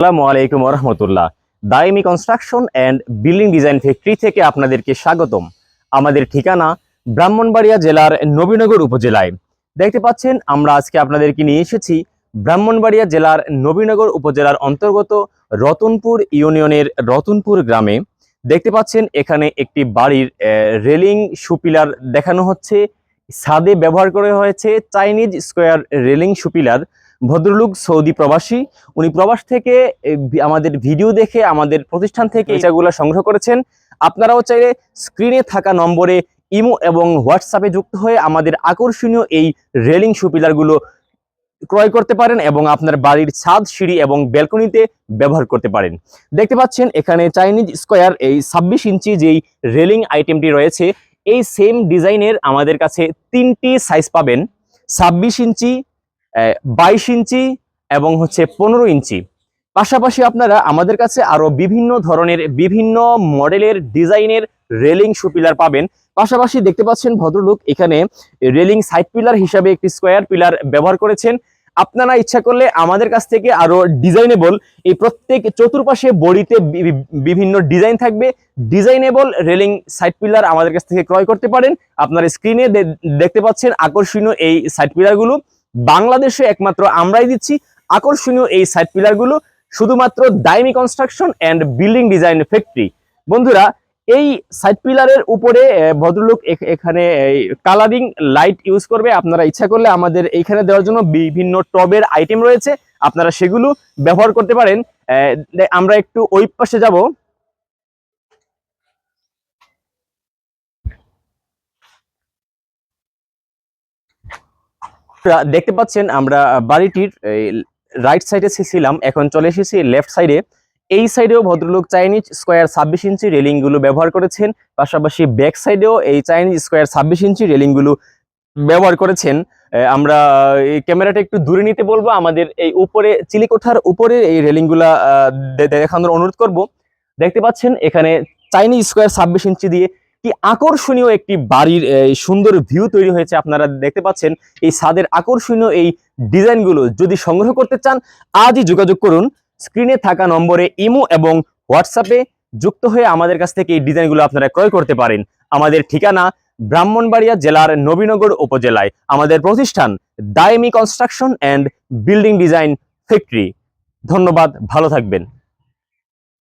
আসসালামু আলাইকুম রহমতুল্লাহ Daimi construction and building design factory থেকে আপনাদেরকে স্বাগতম। আমাদের ঠিকানা ব্রাহ্মণবাড়িয়া জেলার নবীনগর উপজেলায়। দেখতে পাচ্ছেন, আমরা আজকে আপনাদেরকে নিয়ে এসেছি ব্রাহ্মণবাড়িয়া জেলার নবীনগর উপজেলার অন্তর্গত রতনপুর ইউনিয়নের রতনপুর গ্রামে। দেখতে পাচ্ছেন, এখানে একটি বাড়ির রেলিং সুপিলার দেখানো হচ্ছে। ছাদে ব্যবহার করা হয়েছে চাইনিজ স্কোয়ার রেলিং সুপিলার। ভদ্রলোক সৌদি প্রবাসী উনি প্রবাস থেকে আমাদের ভিডিও দেখে আমাদের প্রতিষ্ঠান থেকে এটাগুলো সংগ্রহ করেছেন। আপনারাও চাইলে স্ক্রিনে থাকা নম্বরে ইমো এবং হোয়াটসঅ্যাপে যুক্ত হয়ে আমাদের আকর্ষণীয় এই রেলিং সুপিলারগুলো ক্রয় করতে পারেন এবং আপনার বাড়ির ছাদ সিঁড়ি এবং ব্যালকনিতে ব্যবহার করতে পারেন। দেখতে পাচ্ছেন এখানে চাইনিজ স্কোয়ার এই ছাব্বিশ ইঞ্চি যেই রেলিং আইটেমটি রয়েছে এই সেম ডিজাইনের আমাদের কাছে তিনটি সাইজ পাবেন। ছাব্বিশ ইঞ্চি বাইশ ইঞ্চি এবং হচ্ছে পনেরো ইঞ্চি। পাশাপাশি আপনারা আমাদের কাছে আরও বিভিন্ন ধরনের, বিভিন্ন মডেলের ডিজাইনের রেলিং সুপিলার পাবেন। পাশাপাশি দেখতে পাচ্ছেন ভদ্রলোক এখানে রেলিং সাইড পিলার হিসাবে একটি স্কোয়ার পিলার ব্যবহার করেছেন। আপনারা ইচ্ছা করলে আমাদের কাছ থেকে আরও ডিজাইনেবল এই প্রত্যেক চতুর্পাশে বড়িতে বিভিন্ন ডিজাইন থাকবে। ডিজাইনেবল রেলিং সাইড পিলার আমাদের কাছ থেকে ক্রয় করতে পারেন। আপনারা স্ক্রিনে দেখতে পাচ্ছেন আকর্ষণীয় এই সাইড পিলারগুলো। বাংলাদেশে একমাত্র আমরাই দিচ্ছি আকর্ষণীয় এই সাইড পিলারগুলো। শুধুমাত্র Daimi construction and building design factory. বন্ধুরা এই সাইড পিলারের উপরে ভদ্রলোক এখ- এখানে কালারিং লাইট ইউজ করবে। আপনারা ইচ্ছা করলে আমাদের এইখানে দেওয়ার জন্য বিভিন্ন টবের আইটেম রয়েছে। আপনারা সেগুলো ব্যবহার করতে পারেন। আমরা একটু ওই পাশে যাব। দেখতে পাচ্ছেন, আমরা বাড়িটির রাইট সাইডে ছিলাম এখন চলে এসেছি লেফট সাইডে এই সাইডেও ভদ্রলোক চাইনিজ স্কোয়ার ছাব্বিশ ইঞ্চি রেলিংগুলো ব্যবহার করেছেন পাশাপাশি ব্যাক সাইডেও এই চাইনিজ স্কোয়ার ছাব্বিশ ইঞ্চি রেলিংগুলো ব্যবহার করেছেন। আমরা এই ক্যামেরাটা একটু দূরে নিতে বলব আমাদের এই উপরে চিলিকোঠার উপরে এই রেলিংগুলা আহ, দেখানোর অনুরোধ করব। দেখতে পাচ্ছেন এখানে চাইনিজ স্কোয়ার ছাব্বিশ ইঞ্চি দিয়ে কি আকর্ষণীয় একটি বাড়ির সুন্দর ভিউ তৈরি হয়েছে আপনারা দেখতে পাচ্ছেন। এই ছাদের আকর্ষণীয় এই ডিজাইনগুলো যদি সংগ্রহ করতে চান আজই যোগাযোগ করুন। স্ক্রিনে থাকা নম্বরে ইমো এবং হোয়াটসঅ্যাপে যুক্ত হয়ে আমাদের কাছ থেকে এই ডিজাইনগুলো আপনারা ক্রয় করতে পারেন। আমাদের ঠিকানা ব্রাহ্মণবাড়িয়া জেলার নবীনগর উপজেলায়। আমাদের প্রতিষ্ঠান Daimi construction and building design factory. ধন্যবাদ, ভালো থাকবেন।